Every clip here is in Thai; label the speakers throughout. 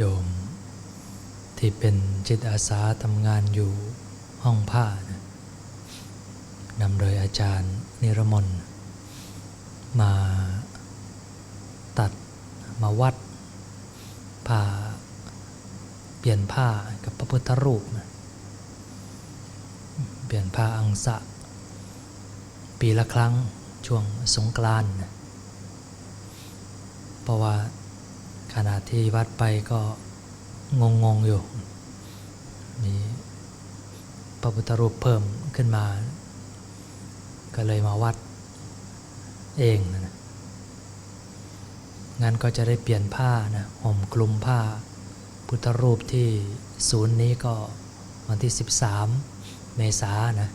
Speaker 1: โยม ที่เป็นจิตอาสาทำงานอยู่ห้องผ้านะนำโดยอาจารย์นิรมนมาตัดมาวัดผ้าเปลี่ยนผ้ากับพระพุทธรูปนะเปลี่ยนผ้าอังสะ ปีละครั้งช่วงสงกรานต์นะเพราะว่า ขณะที่วัดไปก็งงงๆอยู่มีพระพุทธรูปเพิ่มขึ้นมา ก็เลยมาวัดเองนะงั้นก็จะได้เปลี่ยนผ้านะห่มคลุมผ้า พุทธรูปที่ศูนย์นี้ก็วันที่ 13 เมษายนนะ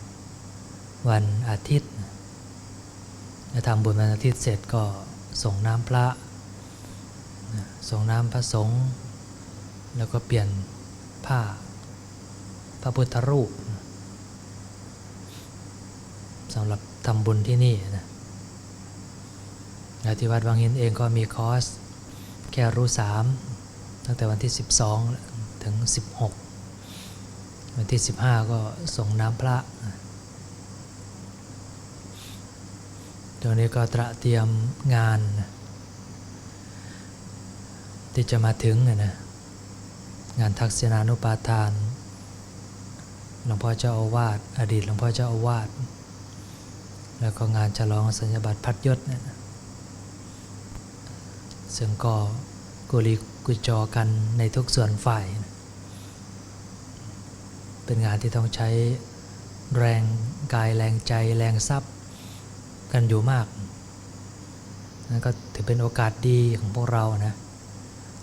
Speaker 1: วันอาทิตย์นะทำบุญวันอาทิตย์เสร็จก็ส่งน้ำพระ ส่งน้ำพระสงฆ์แล้วก็เปลี่ยนผ้า พระพุทธรูปสำหรับทำบุญที่นี่นะแล้วที่วัดวังหินเองก็มีคอร์สแค่รู้สามตั้งแต่วันที่ 12 ถึง 16 วันที่ 15 ก็ส่งน้ำพระนะตรงนี้ก็ตระเตรียมงานนะ ที่จะมาถึงนะนะงานทักษิณานุปาทาน หลวงพ่อเจ้าอาวาสอดีตหลวงพ่อเจ้าอาวาสแล้วก็งานฉลองสัญญบัตรพัดยศเนะนะซึ่งก็กุลีกุจอกันในทุกส่วนฝ่ายนะเป็นงานที่ต้องใช้แรงกายแรงใจแรงทรัพย์กันอยู่มากนั่นก็ถือเป็นโอกาสดีของพวกเรานะ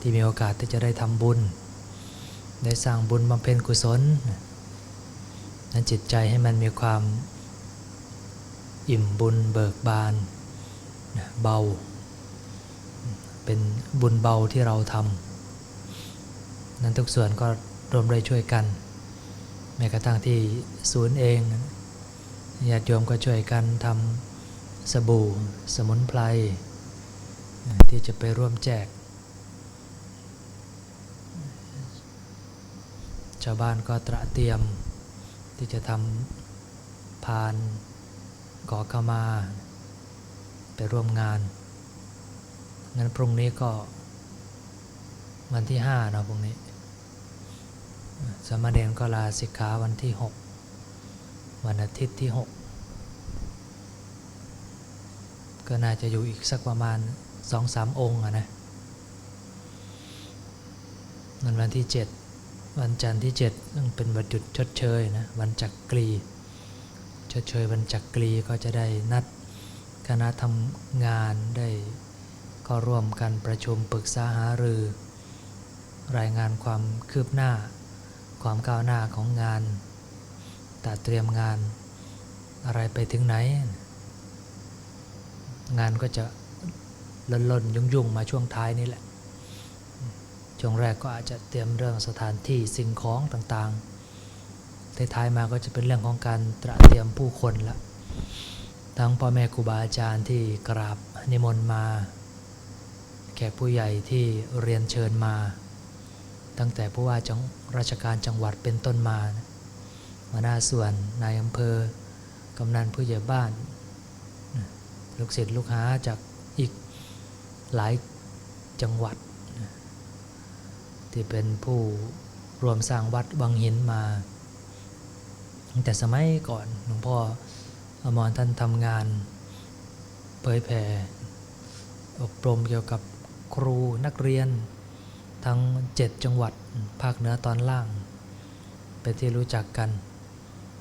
Speaker 1: ที่มีโอกาสที่จะได้ทำบุญ ได้สร้างบุญบำเพ็ญกุศลนั้นจิตใจให้มันมีความอิ่มบุญเบิกบานเบา เป็นบุญเบาที่เราทำนั้นทุกส่วนก็รวมเลยช่วยกัน แม้กระทั่งที่ศูนย์เองญาติโยมก็ช่วยกันทำสบู่สมุนไพรที่จะไปร่วมแจก ชาวบ้านก็ตระเตรียม ที่จะทำพานก่อขมา ไปร่วมงาน งั้นพรุ่งนี้ก็วันที่ห้าเนาะพรุ่งนี้ สมเณรก็ลาสิกขาวันที่หกวันอาทิตย์ที่หกก็น่าจะอยู่อีกสักประมาณสองสามองค์อะนะ วันวันที่เจ็ด วันจันทร์ที่เจ็ดต้องเป็นวันหยุดชดเชยนะวันจักกรีชดเชยวันจักกรีก็จะได้นัดคณะทำงานได้ก็ร่วมกันประชุมปรึกษาหารือ รายงานความคืบหน้า ความก้าวหน้าของงานตัดเตรียมงานอะไรไปถึงไหน งานก็จะล่นล่นยุ่งยุ่งๆมาช่วงท้ายนี่แหละ ช่วงแรกก็อาจจะเตรียมเรื่องสถานที่สิ่งของต่างๆท้ายๆมาก็จะเป็นเรื่องของการตระเตรียมผู้คนละทั้งพ่อแม่ครูบาอาจารย์ที่กราบนิมนต์มา แขกผู้ใหญ่ที่เรียนเชิญมา ตั้งแต่ผู้ว่าจังราชการจังหวัดเป็นต้นมามาหน้าส่วนนายอำเภอกำนันผู้ใหญ่บ้าน ลูกศิษย์ลูกหาจากอีกหลายจังหวัด ที่เป็นผู้รวมสร้างวัดวังหินมาตั้งแต่สมัยก่อนหลวงพ่ออมรท่านทำงาน เผยแผ่อบรมเกี่ยวกับครูนักเรียน ทั้ง 7 จังหวัดภาคเหนือตอนล่าง เป็นที่รู้จักกัน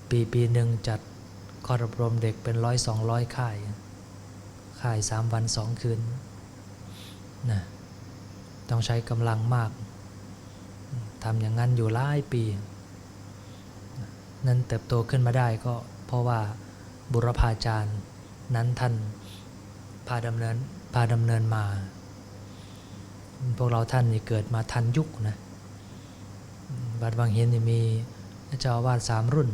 Speaker 1: ปีปีหนึ่งจัดคอร์อบรมเด็กเป็นร้อยสองร้อยค่าย ค่ายสามวันสองคืนนะต้องใช้กำลังมาก ทำอย่างนั้นอยู่หลายปี นั้นเติบโตขึ้นมาได้ก็เพราะว่าบุรพาจารย์นั้นท่านพาดำเนินพาดำเนินมา พวกเราท่านนี่เกิดมาทันยุคนะบัดบางเห็นนี่มีเจ้าอาวาสสามรุ่น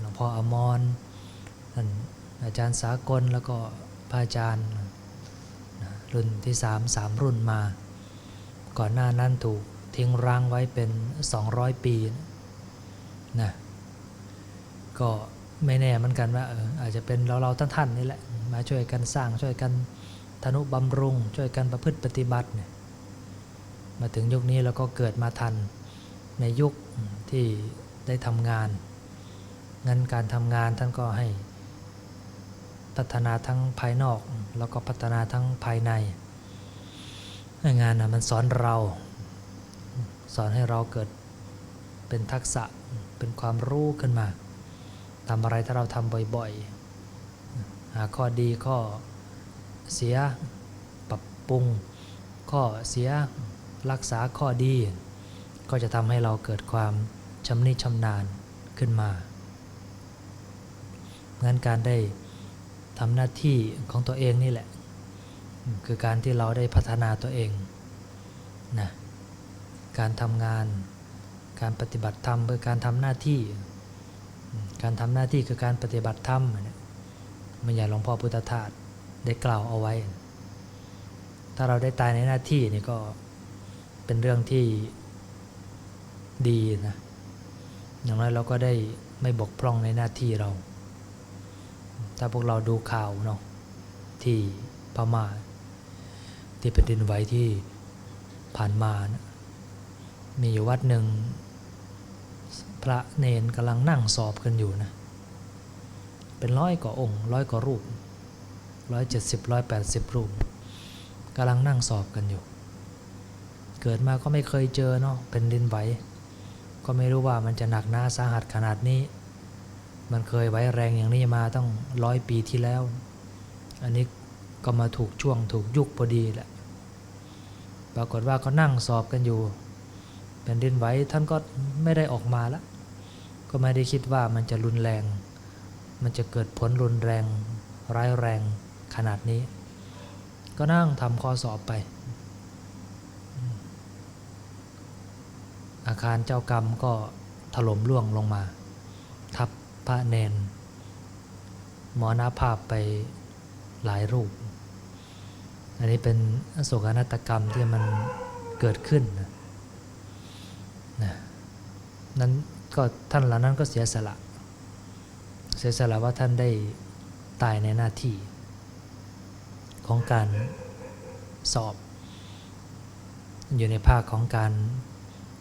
Speaker 1: หลวงพ่ออมรท่านอาจารย์สากลแล้วก็พระอาจารย์รุ่นที่สามสามรุ่นมา ก่อนหน้านั้นถูก ทิ้งร้างไว้เป็น 200 ปีนะก็ไม่แน่เหมือนกันว่าอาจจะเป็นเราเราท่านๆนี่แหละมาช่วยกันสร้างช่วยกันทนุบำรุง ช่วยกันประพฤติปฏิบัติเนี่ยมาถึงยุคนี้เราก็เกิดมาทันในยุคที่ได้ทำงาน งั้นการทำงานท่านก็ให้พัฒนาทั้งภายนอก แล้วก็พัฒนาทั้งภายใน งานนะมันสอนเรา สอนให้เราเกิดเป็นทักษะเป็นความรู้ขึ้นมาทำอะไรถ้าเราทำบ่อยๆ หาข้อดีข้อเสียปรับปรุง ข้อเสียรักษาข้อดี ก็จะทำให้เราเกิดความชำนิชำนาญขึ้นมางั้นการได้ทำหน้าที่ของตัวเองนี่แหละ คือการที่เราได้พัฒนาตัวเองนะ การทำงาน การปฏิบัติธรรมคือการทำหน้าที่ การทำหน้าที่คือการปฏิบัติธรรมเนี่ยมันอย่างหลวงพ่อพุทธทาสได้กล่าวเอาไว้ ถ้าเราได้ตายในหน้าที่นี่ก็เป็นเรื่องที่ดีนะอย่างน้อยเราก็ได้ไม่บกพร่องในหน้าที่เรา ถ้าพวกเราดูข่าวเนาะที่พม่าที่เป็นดินไหวที่ผ่านมานะ มีอยู่วัดหนึ่ง พระเนนกำลังนั่งสอบกันอยู่นะ เป็นร้อยกว่าองค์ร้อยกว่ารูปร้อยเจ็ดสิบร้อยแปดสิบรูปกำลังนั่งสอบกันอยู่ เกิดมาก็ไม่เคยเจอเนาะเป็นดินไหวก็ไม่รู้ว่ามันจะหนักหนาสาหัสขนาดนี้ มันเคยไหวแรงอย่างนี้มาตั้งร้อยปีที่แล้ว อันนี้ก็มาถูกช่วงถูกยุคพอดีแหละ ปรากฏว่าก็นั่งสอบกันอยู่ แผ่นดินไหวท่านก็ไม่ได้ออกมาล้วก็ไม่ได้คิดว่ามันจะรุนแรง มันจะเกิดผลรุนแรง ร้ายแรงขนาดนี้ ก็นั่งทำข้อสอบไป อาคารเจ้ากรรมก็ถล่มร่วงลงมา ทับพระเนน หมอนาภาพไปหลายรูป อันนี้เป็นโศกนาฏกรรมที่มันเกิดขึ้นนะ นะนั้นก็ท่านเหล่านั้นก็เสียสละ เสียสละว่าท่านได้ตายในหน้าที่ ของการสอบ อยู่ในภาคของการ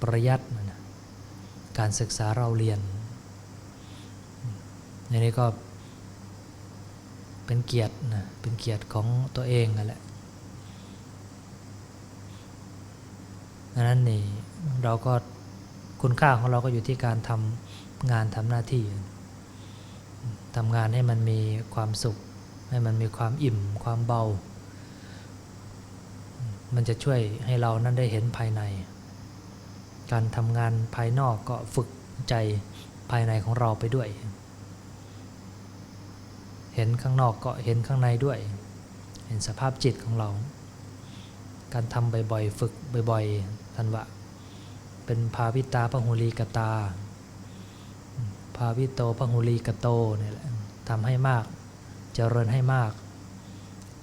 Speaker 1: ประยัดนะการศึกษาเราเรียนอันนี้ก็เป็นเกียรตินะเป็นเกียรติของตัวเองนั่นแหละดังนั้นนี่เราก็ คุณค่าของเราก็อยู่ที่การทำงานทำหน้าที่ทำงานให้มันมีความสุข ให้มันมีความอิ่ม ความเบา มันจะช่วยให้เรานั้นได้เห็นภายใน การทำงานภายนอกก็ฝึกใจภายในของเราไปด้วย เห็นข้างนอกก็เห็นข้างในด้วย เห็นสภาพจิตของเรา การทำบ่อยๆ ฝึกบ่อยๆทันว่า เป็นภาวิตาพหุลีกตา ภาวิโตพหุลีกโตเนี่ยแหละทำให้มากเจริญให้มาก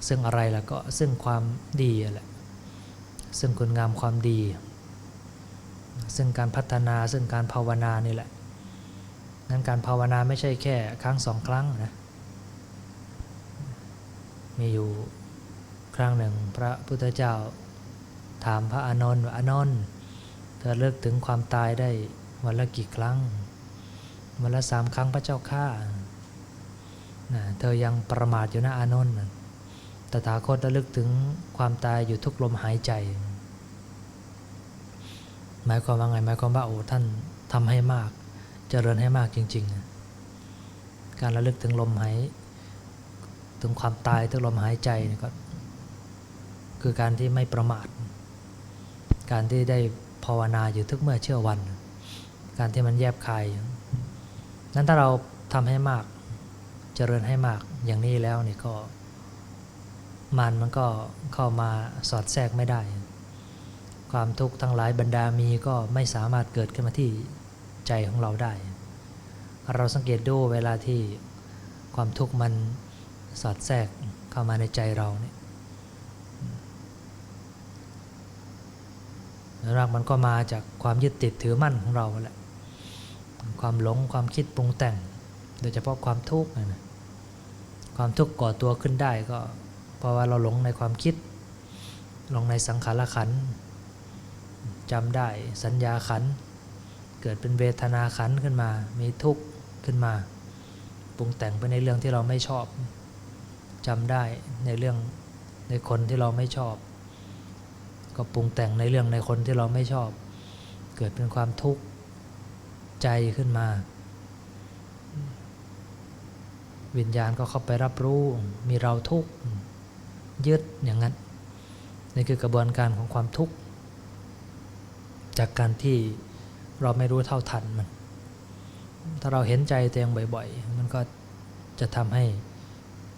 Speaker 1: ซึ่งอะไรล่ะก็ซึ่งความดีแหละ ซึ่งคุณงามความดี ซึ่งการพัฒนาซึ่งการภาวนานี่แหละนั้นการภาวนาไม่ใช่แค่ครั้งสองครั้งนะมีอยู่ครั้งหนึ่งพระพุทธเจ้าถามพระอานนท์ว่าอานนท์ เธอเลิกถึงความตายได้วันละกี่ครั้ง วันละสามครั้งพระเจ้าข้านะเธอยังประมาทอยู่นะอานนท์ตถาคตระลึกถึงความตายอยู่ทุกลมหายใจ หมายความว่าไงหมายความว่าโอ้ท่านทำให้มากเจริญให้มากจริง ๆ การระลึกถึงลมหายถึงความตายถึงลมหายใจก็คือการที่ไม่ประมาท การที่ได้ ภาวนาอยู่ทุกเมื่อเชื่อวัน การที่มันแยบคายนั้นถ้าเราทำให้มากเจริญให้มากอย่างนี้แล้วนี่ก็มันมันก็เข้ามาสอดแทรกไม่ได้ ความทุกข์ทั้งหลายบรรดามีก็ไม่สามารถเกิดขึ้นมาที่ใจของเราได้ เราสังเกตดูเวลาที่ความทุกข์มันสอดแทรกเข้ามาในใจเราเนี่ย แล้ว รากมันก็มาจากความยึดติดถือมั่นของเราแหละ ความหลงความคิดปรุงแต่ง โดยเฉพาะความทุกข์นะความทุกข์ก่อตัวขึ้นได้ก็เพราะว่าเราหลงในความคิดหลงในสังขารขันจำได้สัญญาขันเกิดเป็นเวทนาขันขึ้นมา มีทุกข์ขึ้นมา ปรุงแต่งไปในเรื่องที่เราไม่ชอบจำได้ในเรื่องในคนที่เราไม่ชอบ ก็ปรุงแต่งในเรื่องในคนที่เราไม่ชอบ เกิดเป็นความทุกข์ใจขึ้นมา วิญญาณก็เข้าไปรับรู้มีเราทุกข์ยึดอย่างนั้นนี่คือกระบวนการของความทุกข์จากการที่เราไม่รู้เท่าทันมัน ถ้าเราเห็นใจตัวเองบ่อย ๆ มันก็จะทำให้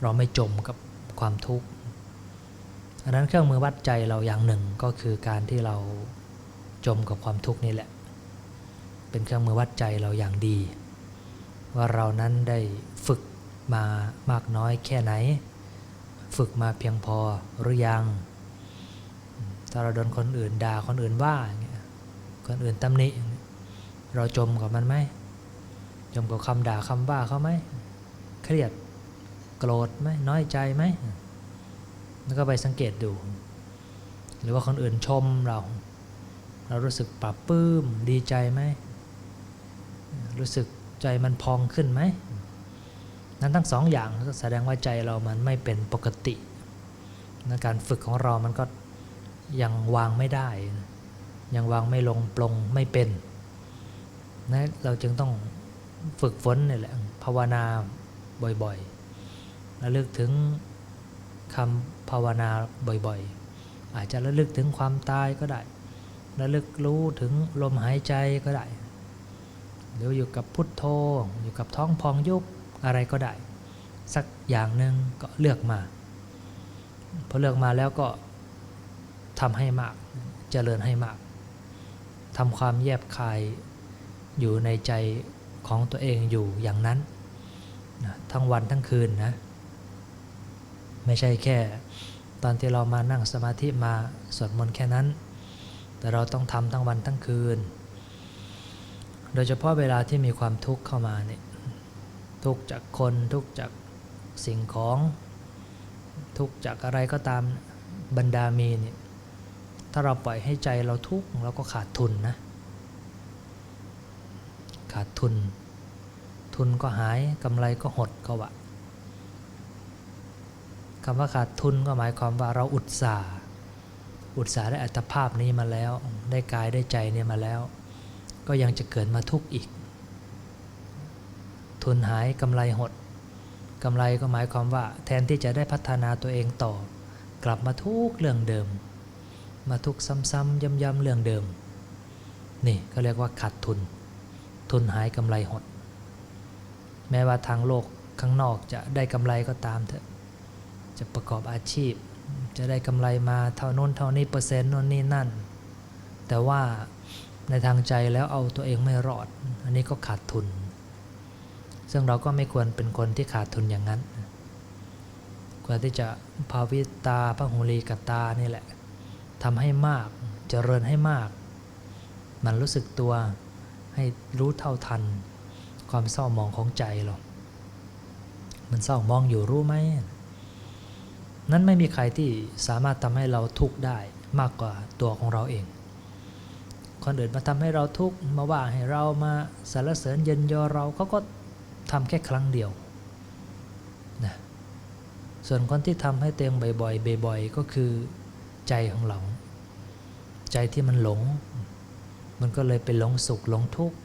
Speaker 1: เราไม่จมกับความทุกข์ อันนั้นเครื่องมือวัดใจเราอย่างหนึ่งก็คือการที่เราจมกับความทุกข์นี่แหละ เป็นเครื่องมือวัดใจเราอย่างดี ว่าเรานั้นได้ฝึกมามากน้อยแค่ไหน ฝึกมาเพียงพอหรือยัง ถ้าเราโดนคนอื่นด่าคนอื่นว่าอย่างเงี้ยคนอื่นตำหนิเงี้ยเราจมกับมันไหมจมกับคำด่าคำว่าเขาไหมเครียดโกรธไหมน้อยใจไหม แล้วก็ไปสังเกตดู หรือว่าคนอื่นชมเรา เรารู้สึกปรับปลื้มดีใจไหม รู้สึกใจมันพองขึ้นไหม นั้นทั้งสองอย่างก็แสดงว่าใจเรามันไม่เป็นปกตินะการฝึกของเรามันก็ยังวางไม่ได้ ยังวางไม่ลงปลงไม่เป็นนะเราจึงต้องฝึกฝนนี่แหละภาวนาบ่อยๆระลึกถึง คำภาวนาบ่อยๆ อาจจะระลึกถึงความตายก็ได้ ระลึกรู้ถึงลมหายใจก็ได้ หรืออยู่กับพุทโธ อยู่กับท้องพองยุบอะไรก็ได้ สักอย่างหนึ่งก็เลือกมา พอเลือกมาแล้วก็ทำให้มากเจริญให้มากทำความแยบคายอยู่ในใจของตัวเองอยู่อย่างนั้นนะทั้งวันทั้งคืนนะ ไม่ใช่แค่ ตอนที่เรามานั่งสมาธิมาสวดมนต์แค่นั้น แต่เราต้องทำทั้งวันทั้งคืน โดยเฉพาะเวลาที่มีความทุกข์เข้ามาเนี่ยทุกจากคนทุกจากสิ่งของ ทุกจากอะไรก็ตามบรรดามีเนี่ยถ้าเราปล่อยให้ใจเราทุกข์เราก็ขาดทุนนะ ขาดทุน ทุนก็หายกำไรก็หดก็วะ คำว่าขาดทุนก็หมายความว่าเราอุตส่าห์อุตส่าห์ได้อัตภาพนี้มาแล้ว ได้กายได้ใจเนี่ยมาแล้ว ก็ยังจะเกิดมาทุกข์อีก ทุนหายกำไรหดกำไรก็หมายความว่า แทนที่จะได้พัฒนาตัวเองต่อ กลับมาทุกเรื่องเดิม มาทุกซ้ำๆย้ำๆเรื่องเดิม นี่ก็เรียกว่าขาดทุน ทุนหายกำไรหด แม้ว่าทางโลกข้างนอกจะได้กำไรก็ตามเถอะ จะประกอบอาชีพ จะได้กำไรมาเท่านู้นเท่านี้เปอร์เซ็นต์นู้นนี่นั่น แต่ว่าในทางใจแล้วเอาตัวเองไม่รอด อันนี้ก็ขาดทุน ซึ่งเราก็ไม่ควรเป็นคนที่ขาดทุนอย่างนั้นควรที่จะภาวิตาพระหูลีกตานี่แหละทำให้มากเจริญให้มาก มันรู้สึกตัวให้รู้เท่าทัน ความเศร้ามองของใจเรามันเศร้ามองอยู่รู้ไหม นั้นไม่มีใครที่สามารถทำให้เราทุกข์ได้มากกว่าตัวของเราเอง คนอื่นมาทำให้เราทุกข์มาว่าให้เรามาสรรเสริญเยินยอเราเขาก็ทำแค่ครั้งเดียวนะส่วนคนที่ทำให้เตียงบ่อยๆบ่อยๆก็คือใจของเรา ใจที่มันหลง มันก็เลยไปหลงสุขหลงทุกข์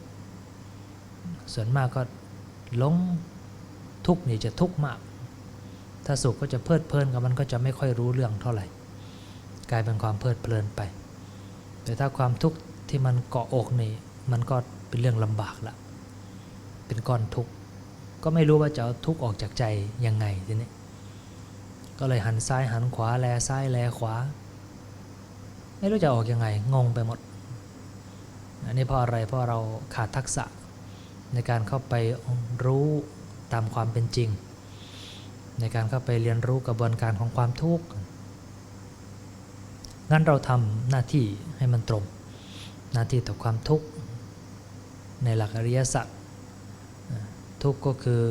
Speaker 1: ส่วนมากก็หลงทุกข์นี่จะทุกข์มาก ถ้าสุขก็จะเพลิดเพลินกับมันก็จะไม่ค่อยรู้เรื่องเท่าไหร่ กลายเป็นความเพลิดเพลินไป แต่ถ้าความทุกข์ที่มันเกาะอกนี่มันก็เป็นเรื่องลำบากละเป็นก้อนทุกข์ก็ไม่รู้ว่าจะเอาทุกข์ออกจากใจยังไงทีนี้ก็เลยหันซ้ายหันขวาแลซ้ายแลขวา ไม่รู้จะออกยังไงงงไปหมด อันนี้เพราะอะไรเพราะเราขาดทักษะในการเข้าไปรู้ตามความเป็นจริง ในการเข้าไปเรียนรู้กระบวนการของความทุกข์งั้นเราทำหน้าที่ให้มันตรง หน้าที่ต่อความทุกข์ในหลักอริยสัจทุกข์ก็คือ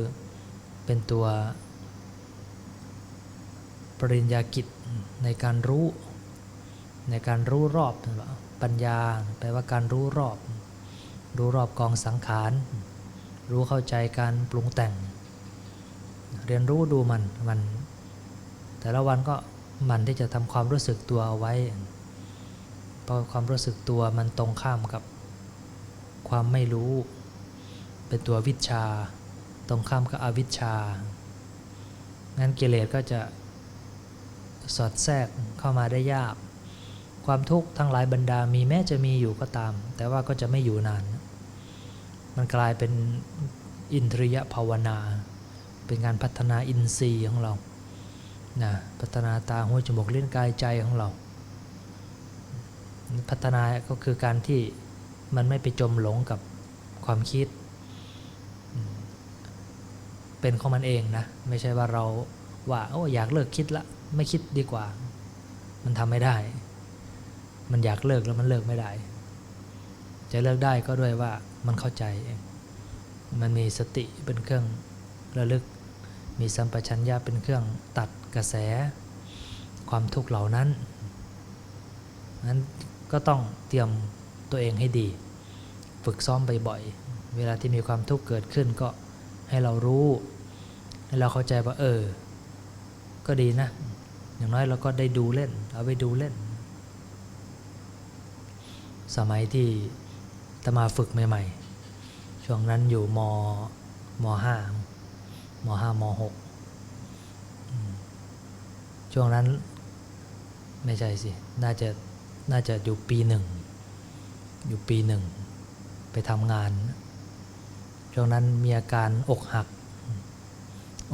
Speaker 1: เป็นตัวปริญญากิจในการรู้ในการรู้รอบปัญญาแปลว่าการรู้รอบ รู้รอบกองสังขาร รู้เข้าใจการปรุงแต่ง เรียนรู้ดูมันมัน แต่ละวันก็มันที่จะทำความรู้สึกตัวเอาไว้เพราะความรู้สึกตัวมันตรงข้ามกับความไม่รู้ เป็นตัววิชา ตรงข้ามกับอวิชชา งั้นกิเลสก็จะสอดแทรกเข้ามาได้ยาก ความทุกข์ทั้งหลายบรรดามีแม้จะมีอยู่ก็ตาม แต่ว่าก็จะไม่อยู่นาน มันกลายเป็นอินทรียภาวนา เป็นการพัฒนาอินทรีย์ของเรานะพัฒนาตาหูจมูกเลิ้นกายใจของเรา พัฒนาก็คือการที่มันไม่ไปจมหลงกับความคิด เป็นของมันเองนะ ไม่ใช่ว่าเราว่าโอ้อยากเลิกคิดละไม่คิดดีกว่า มันทำไม่ได้ มันอยากเลิกแล้วมันเลิกไม่ได้ จะเลิกได้ก็ด้วยว่ามันเข้าใจเองมันมีสติเป็นเครื่องระลึก มีสัมปชัญญะเป็นเครื่องตัดกระแส ความทุกข์เหล่านั้นนั้นก็ต้องเตรียมตัวเองให้ดี ฝึกซ้อมบ่อยๆ เวลาที่มีความทุกข์เกิดขึ้นก็ให้เรารู้ให้เราเข้าใจว่าเออ ก็ดีนะ อย่างน้อยเราก็ได้ดูเล่น เอาไปดูเล่น สมัยที่ตมาฝึกใหม่ๆ ช่วงนั้นอยู่มมห้า มห้ามหกช่วงนั้นไม่ใช่สิ น่าจะน่าจะอยู่ปีหนึ่ง อยู่ปีหนึ่ง ไปทำงาน ช่วงนั้นมีอาการอกหัก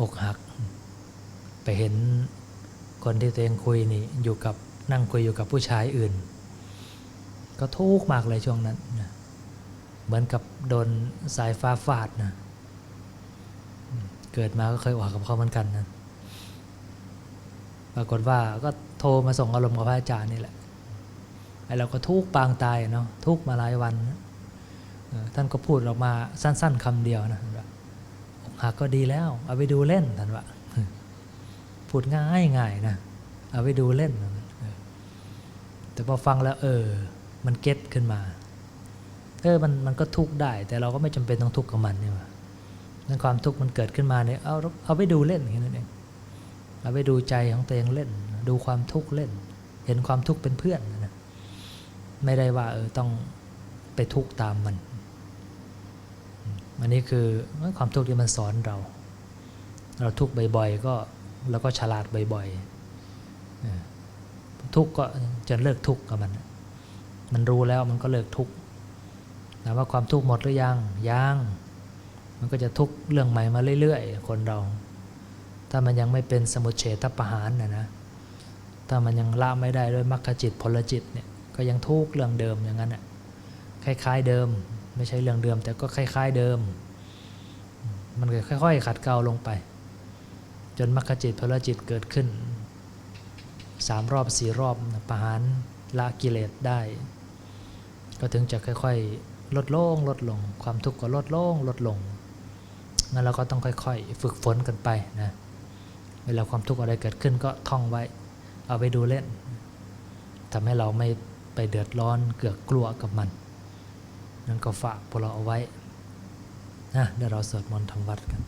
Speaker 1: อกหัก ไปเห็นคนที่ตัวเองคุยนี่อยู่กับนั่งคุยอยู่กับผู้ชายอื่น ก็ทุกข์มากเลยช่วงนั้นนะเหมือนกับโดนสายฟ้าฟาดนะ เกิดมาก็เคยอกหักกับเขาเหมือนกันนะปรากฏว่าก็โทรมาส่งอารมณ์กับพระอาจารย์นี่แหละไอ้เราก็ทุกข์ปางตายเนาะทุกข์มาหลายวันนะท่านก็พูดออกมาสั้น ๆคำเดียวนะอกหักก็ดีแล้ว เอาไปดูเล่นท่านว่าพูดง่ายง่ายๆนะ เอาไปดูเล่น แต่พอฟังแล้ว เออ มันเก็ตขึ้นมา เออมันมันก็ทุกข์ได้ แต่เราก็ไม่จำเป็นต้องทุกข์กับมันนี่หว่า นั่นความทุกข์มันเกิดขึ้นมาเนี่ยเอาเอาไปดูเล่นแค่นั้นเองเอาไปดูใจของตัวเองเล่น ดูความทุกข์เล่น เห็นความทุกข์เป็นเพื่อนนะไม่ได้ว่าเออต้องไปทุกข์ตามมันอันนี้คือความทุกข์ที่มันสอนเรา เราทุกข์บ่อยๆก็เราก็ฉลาดบ่อยๆทุกข์ก็จะเลิกทุกข์กับมัน มันรู้แล้วมันก็เลิกทุกข์ถามว่าความทุกข์หมดหรือยังยัง มันก็จะทุกเรื่องใหม่มาเรื่อยๆ คนเรา ถ้ามันยังไม่เป็นสมุทเฉทประหารนะนะ ถ้ามันยังละไม่ได้ด้วยมรรคจิตผลจิตเนี่ย ก็ยังทุกเรื่องเดิมอย่างนั้นอะ คล้าย ๆเดิม ไม่ใช่เรื่องเดิม แต่ก็คล้าย ๆเดิม มันก็ค่อย ๆ ขัดเกลาลงไป จนมรรคจิตพลจิตเกิดขึ้นสามรอบสี่รอบประหารละกิเลสได้ ก็ถึงจะค่อย ๆ ลดลงลดลง ความทุกข์ก็ลดลงลดลง งั้นเราก็ต้องค่อยๆ ฝึกฝนกันไปนะ เวลาความทุกข์อะไรเกิดขึ้นก็ท่องไว้ เอาไปดูเล่น ทำให้เราไม่ไปเดือดร้อนเกือกกลัวกับมัน นั่นก็ฝากพวกเราเอาไว้นะเดี๋ยวเราสวดมนต์ทำวัดกัน